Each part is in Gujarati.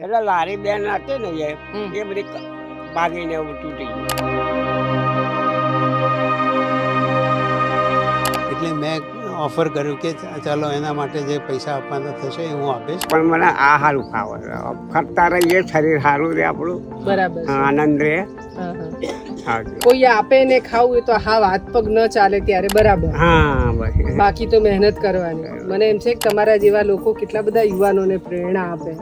એટલે લારી બેન હતી ને એ એ બધી ભાગીને એવું તૂટી ગયું એટલે મેં ઓફર કર્યું કે ચાલો એના માટે જે પૈસા આપવાના થશે એ હું આપીશ. પણ મને આ સારું ખાવ ફરતા રહીએ શરીર સારું રહે આપણું. બરાબર. આનંદ રહે. હા, હા. હા કોઈ આપે ને ખાવું એ તો હાવ હાથ પગ ન ચાલે ત્યારે બરાબર. હા બસ. બાકી તો મહેનત કરવાની. મને એમ છે કે તમારા જેવા લોકો કેટલા બધા યુવાનોને પ્રેરણા આપે.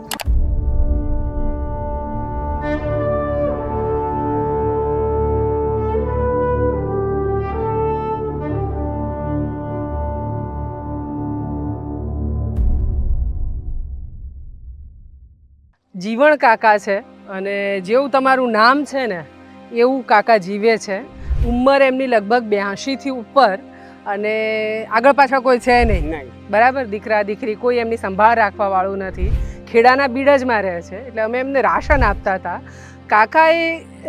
જીવણ કાકા છે અને જેવું તમારું નામ છે ને એવું કાકા જીવે છે. ઉંમર એમની લગભગ બ્યાસીથી ઉપર અને આગળ પાછળ કોઈ છે નહીં. નહીં. બરાબર? દીકરા દીકરી કોઈ એમની સંભાળ રાખવાવાળું નથી. ખેડાના બીડજમાં રહે છે. એટલે અમે એમને રાશન આપતા હતા. કાકાએ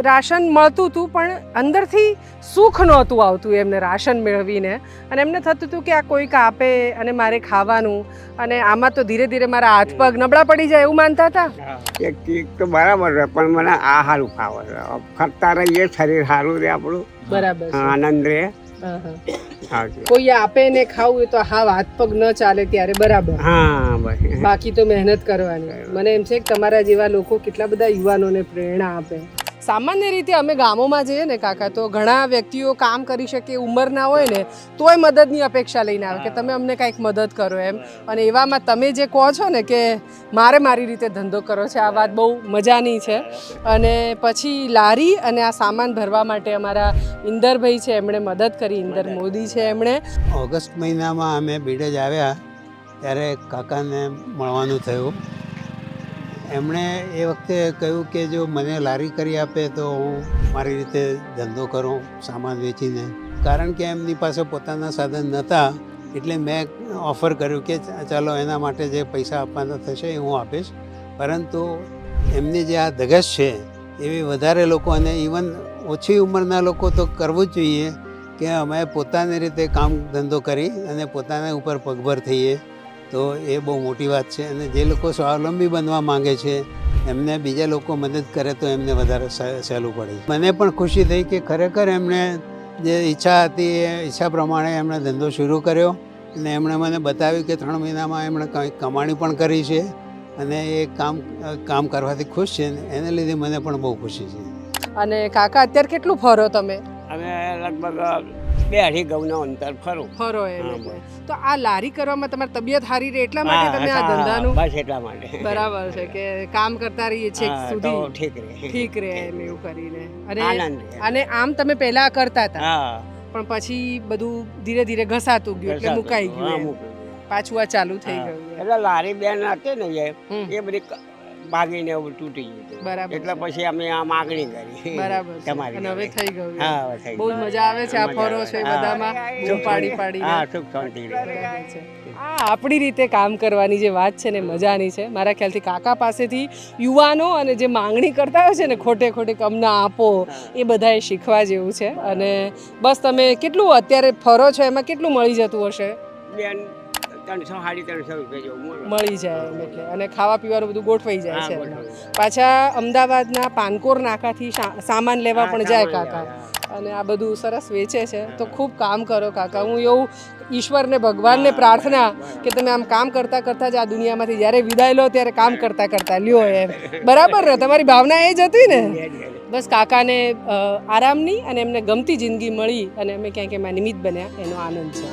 રાશન મળતું હતું પણ અંદરથી સુખ નહોતું આવતું એમને રાશન મેળવીને. અને એમને થતું હતું કે આ કોઈક આપે અને મારે ખાવાનું અને આમાં તો ધીરે ધીરે મારા હાથ પગ નબળા પડી જાય એવું માનતા હતા? એક ચીજ તો બરાબર છે પણ મને આ સારું ફાવે છે ફરતા રહીએ શરીર સારું રહે આપણું. બરાબર આનંદ રહે કોઈ આપે ને ખાવું તો હા હાથ પગ ન ચાલે ત્યારે બરાબર. હા બાકી તો મહેનત કરવાની. મને એમ છે કે તમારા જેવા લોકો કેટલા બધા યુવાનોને પ્રેરણા આપે. સામાન્ય રીતે અમે ગામોમાં જઈએ ને કાકા તો ઘણા વ્યક્તિઓ કામ કરી શકે ઉંમરના હોય ને તોય મદદની અપેક્ષા લઈને આવે કે તમે અમને કાંઈક મદદ કરો એમ. અને એવામાં તમે જે કહો છો ને કે મારે મારી રીતે ધંધો કરો છે આ વાત બહુ મજાની છે. અને પછી લારી અને આ સામાન ભરવા માટે અમારા ઇન્દરભાઈ છે એમણે મદદ કરી ઇન્દર મોદી છે એમણે. ઓગસ્ટ મહિનામાં અમે બીડેજ આવ્યા ત્યારે કાકાને મળવાનું થયું. એમણે એ વખતે કહ્યું કે જો મને લારી કરી આપે તો હું મારી રીતે ધંધો કરું, સામાન વેચીને. કારણ કે એમની પાસે પોતાના સાધન નહોતા, એટલે મેં ઓફર કર્યું કે ચાલો એના માટે જે પૈસા આપવાના થશે એ હું આપીશ. પરંતુ એમની જે આ ધગશ છે, એવી વધારે લોકો અને ઇવન ઓછી ઉંમરના લોકો તો કરવું જ જોઈએ કે અમે પોતાની રીતે કામ ધંધો કરી અને પોતાના ઉપર પગભર થઈએ. તો એ બહુ મોટી વાત છે. અને જે લોકો સ્વાવલંબી બનવા માંગે છે એમને બીજા લોકો મદદ કરે તો એમને વધારે સહ- સહેલું પડે મને પણ ખુશી થઈ કે ખરેખર એમણે જે ઈચ્છા હતી એ ઈચ્છા પ્રમાણે એમણે ધંધો શરૂ કર્યો. અને એમણે મને બતાવ્યું કે ત્રણ મહિનામાં એમણે કંઈક કમાણી પણ કરી છે અને એ કામ કામ કરવાથી ખુશ છે ને એને લીધે મને પણ બહુ ખુશી છે. અને કાકા અત્યારે કેટલું ફરો તમે? અમે લગભગ બે અઢી ગૌનો અંતર ફરો. ફરો એમ તો આ લારી કરવામાં તમારી તબિયત સારી રહે એટલા માટે તમે આ ધંધાનું? બસ એટલા માટે. બરાબર છે કે કામ કરતા રહીએ છે સુધી. ઠીક રહે. ઠીક રહે એમ એવું કરીને. અને અને આમ તમે પહેલા કરતા હતા. પણ પછી બધું ધીરે ધીરે ઘસાતું ગયું એટલે. મુકાઈ ગયું. પાછું આ ચાલુ થઈ ગયું એટલે લારી બેન હતી ને એ બધી એવું તૂટી ગયું બરાબર એટલે પછી અમે આ માગણી કરી. બરાબર તમારી અને હવે થઈ ગયું હા હવે થઈ બહુ મજા આવે છે આ ફરો. છે બધામાં. બૂમ પાડી પાડી હા સુખ શાંતિ. છે. આ આપણી રીતે કામ કરવાની જે વાત છે ને મજાની છે. મારા ખ્યાલથી કાકા પાસેથી યુવાનો અને જે માંગણી કરતા હોય છે ને ખોટે ખોટે કમના આપો એ બધાએ શીખવા જેવું છે. અને બસ તમે કેટલું અત્યારે ફરો છો? એમાં કેટલું મળી જતું હશે? બેન ત્રણસો સાડી ત્રણસો રૂપિયા જેવું મળી જાય એમ એટલે. અને ખાવા પીવાનું બધું ગોઠવાઈ જાય છે. પાછા અમદાવાદના પાનકોર નાકાથી સામાન લેવા પણ જાય કાકા. અને આ બધું સરસ વેચે છે. તો ખૂબ કામ કરો કાકા. હું એવું ઈશ્વરને ભગવાનને પ્રાર્થના કે તમે આમ કામ કરતા કરતા જ આ દુનિયામાંથી જ્યારે વિદાય લો ત્યારે કામ કરતા કરતા લ્યો એમ. બરાબર ને? તમારી ભાવના એ જ હતી ને. બસ કાકાને આરામની અને એમને ગમતી જિંદગી મળી અને અમે ક્યાંક એમાં નિમિત્ત બન્યા. એનો આનંદ છે.